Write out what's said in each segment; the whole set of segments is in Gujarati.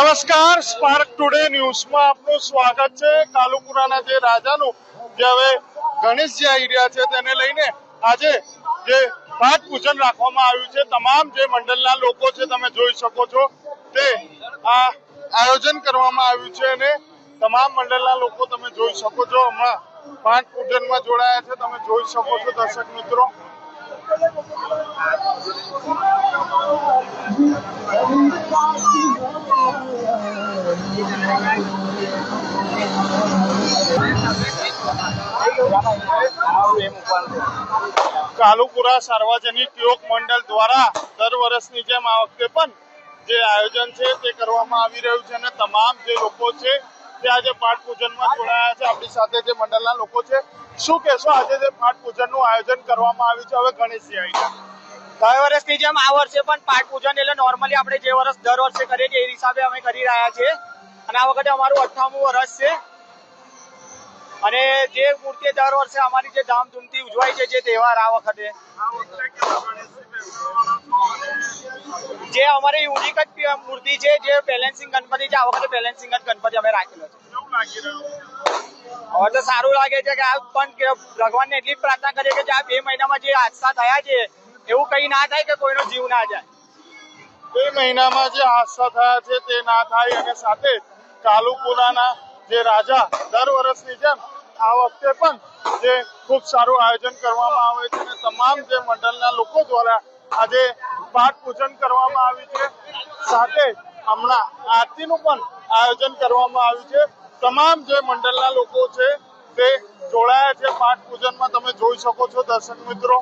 નમસ્કાર સ્પાર્ક ટુડે ન્યૂઝમાં આપનું સ્વાગત છે. કાલુપુરાના જે રાજાનું જે હવે ગણેશ જે એરિયા છે તેને લઈને આજે જે પાઠ પૂજન રાખવામાં આવ્યું છે, તમામ જે મંડળના લોકો છે તમે જોઈ શકો છો, તે આ આયોજન કરવામાં આવ્યું છે અને તમામ મંડળના લોકો તમે જોઈ શકો છો. હમણાં પાઠ પૂજનમાં જોડાયા છે, તમે જોઈ શકો છો દર્શક મિત્રો. કાલુપુરા સાર્વજનિક યોગ મંડળ દ્વારા દર વર્ષની જેમ આ વખતે પણ જે આયોજન છે તે કરવામાં આવી રહ્યું છે અને તમામ જે લોકો છે આજે પાઠ પૂજનમાં જોડાયા છે. આપણી સાથે જે મંડળના લોકો છે, શું કહેશો? આજે જે પાઠ પૂજનનું આયોજન કરવામાં આવ્યું છે, હવે ગણેશજી આવી ગયા. ગયા વર્ષની જેમ આ વર્ષે પણ પાઠ પૂજન એટલે નોર્મલી આપણે જે વર્ષ દર વર્ષે કરીએ છીએ, એ હિસાબે અમે કરી રહ્યા છીએ. અને આ વખતે અમારું અઠ્ઠામું વર્ષ છે. અને જે મૂર્તિ દર વર્ષે અમારી જે ધામધૂમથી ઉજવાય છે, જે તહેવાર આ વખતે? જે અમારી યુનિક જ મૂર્તિ છે, જે બેલેન્સિંગ ગણપતિ છે, આ વખતે બેલેન્સિંગ જ ગણપતિ અમે રાખેલો છે હવે તો સારું લાગે છે કે આ પણ ભગવાનને એટલી પ્રાર્થના કરીએ કે આ બે મહિનામાં જે હાદસા થયા છે, એવું કઈ ના થાય કે કોઈનો જીવ ના જાય બે મહિનામાં જે હાદસા થયા છે તે ના થાય અને સાથે કાલુપુરાના જે રાજા દર વર્ષની જેમ આ વખતે પણ જે ખૂબ સારું આયોજન કરવામાં આવે છે અને તમામ જે મંડળના લોકો દ્વારા આજે પાઠ પૂજન કરવામાં આવ્યું છે. સાથે હમણાં આરતીનું પણ આયોજન કરવામાં આવ્યું છે. તમામ જે મંડળના લોકો છે તે જોડાયા છે પાઠ પૂજનમાં. તમે જોઈ શકો છો દર્શક મિત્રો.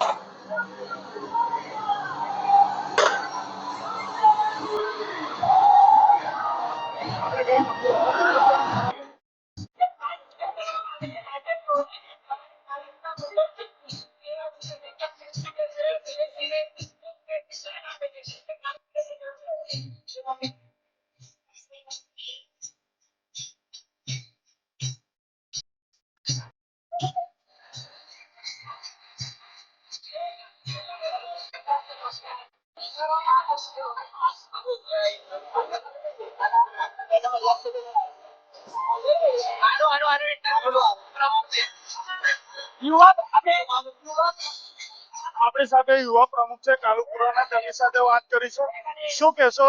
You are the આપણી સાથે યુવા પ્રમુખ છે કાલુપુરાના તેમની સાથે વાત કરીશું. શું કહેશો?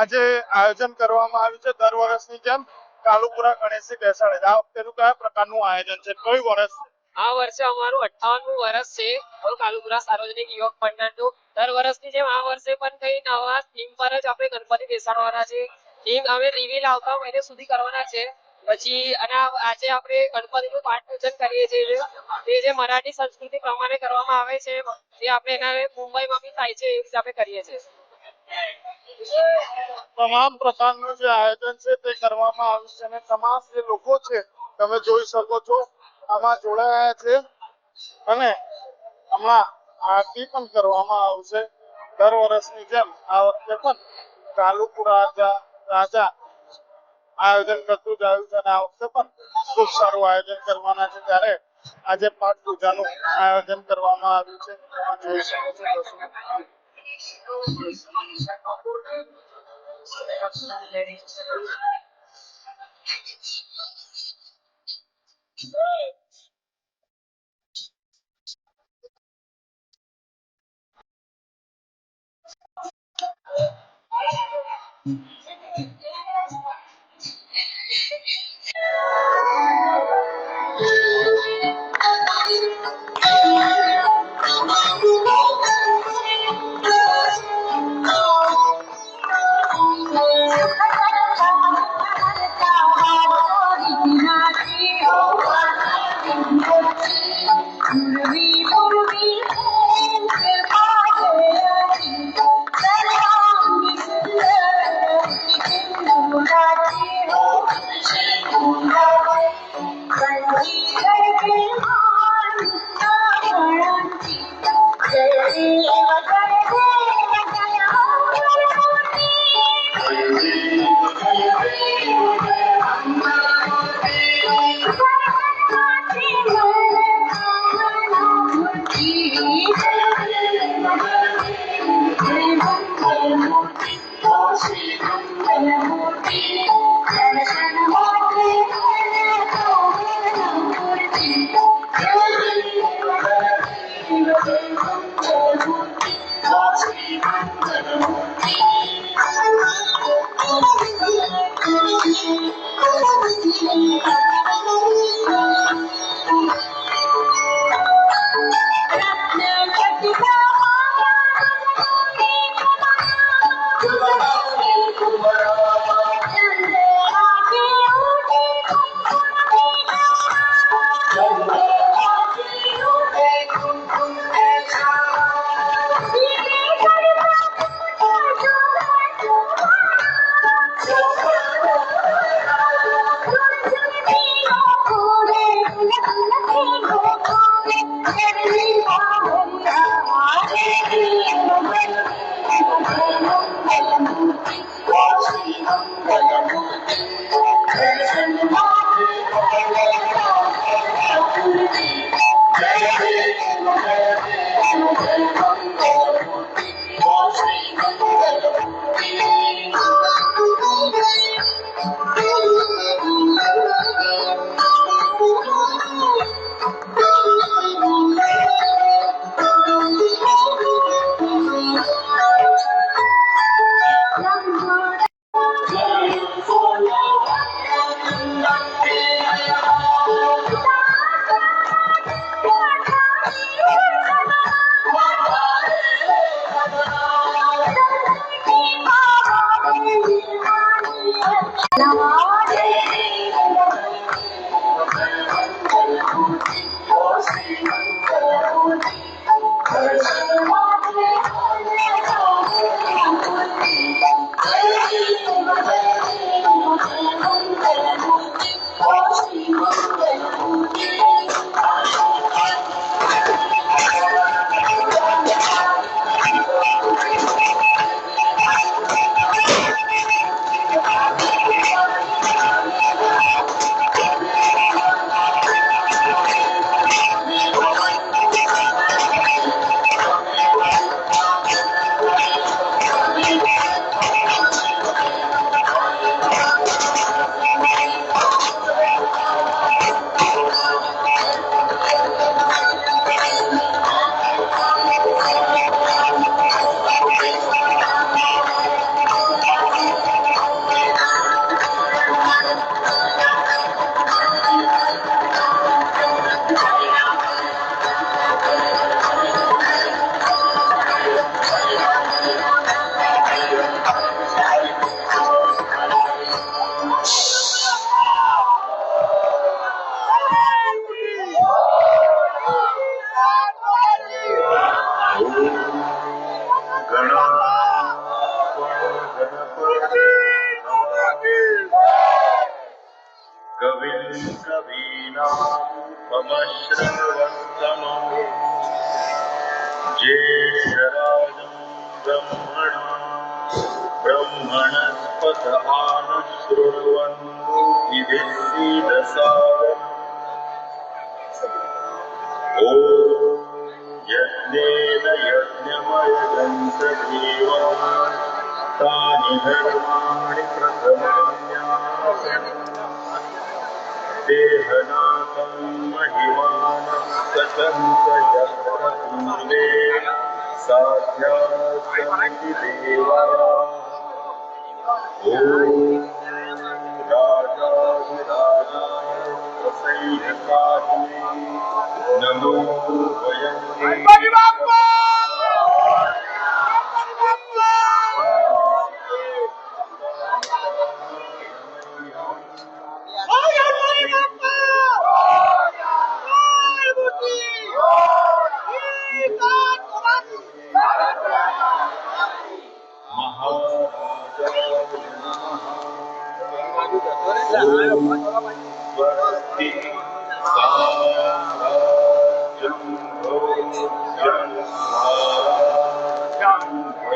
આજે આયોજન કરવામાં આવ્યું છે દર વર્ષની જેમ કાલુપુરા ગણેશજી બેસાડે આ વખતેનું કયા પ્રકારનું આયોજન છે? કયું વર્ષ આ વર્ષે અમારું અઠાવનમું વર્ષ છે. ઓલ કાલુપુરા સાર્વજનિક યુવક મંડળનું. દર વર્ષની જેમ આ વર્ષે પણ કઈ નવા થીમ પર જ આપણે ગણપતિ બેસાડવાના છે. થીમ અમે રિવીલ આવતા મહિને સુધી કરવાના છે. પછી અને આજે આપણે ગણપતિનું પાઠ પૂજન કરીએ છીએ તે જે મરાઠી સંસ્કૃતિ પ્રમાણે કરવામાં આવે છે જે આપણે એના મુંબઈમાં બી થાય છે એ આપણે કરીએ છીએ. તમામ પ્રકારનું જે આયોજન છે તે કરવામાં આવ્યું અને તમામ જે લોકો છે, તમે જોઈ શકો છો, આમાં જોડાયા છે અને હમણાં આરતી પણ કરવામાં આવશે. દર વર્ષની જેમ આ વખતે પણ કાલુપુરા રાજા આયોજન કરતું આવ્યું છે અને આ વખતે પણ ખૂબ સારું આયોજન કરવાના છે ત્યારે આજે પાઠ પૂજાનું આયોજન કરવામાં આવ્યું છે જોઈ. Thank you. 老王 कवीनामुपमश्रवस्तमम् ज्येष्ठराजम् ब्रह्मणा ब्रह्मणस्पत आनुशृण्वन्नु इति सीदसादनम् ॐ यज्ञेन यज्ञमयजन्त देवान् तानि धर्माणि प्रथमान्यासन् देहनाथं महिमानः ॐ राजाधिराजाय प्रसह्यकाहिने नमो वयं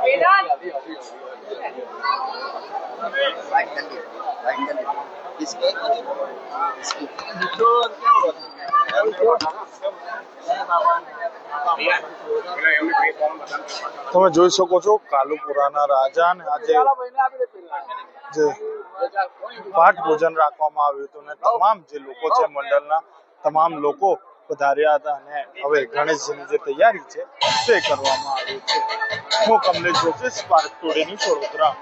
Beda, tapi harus. તમે જોઈ શકો છો કાલુપુરાના રાજા ને આજે પાઠ ભોજન રાખવામાં આવ્યું હતું ને તમામ જે લોકો છે મંડળના, તમામ લોકો પધાર્યા હતા અને હવે ગણેશજીની જે તૈયારી છે તે કરવામાં આવી છે. હું કમલેશ જોશી સ્પાર્ક ટુડેની વડોદરા.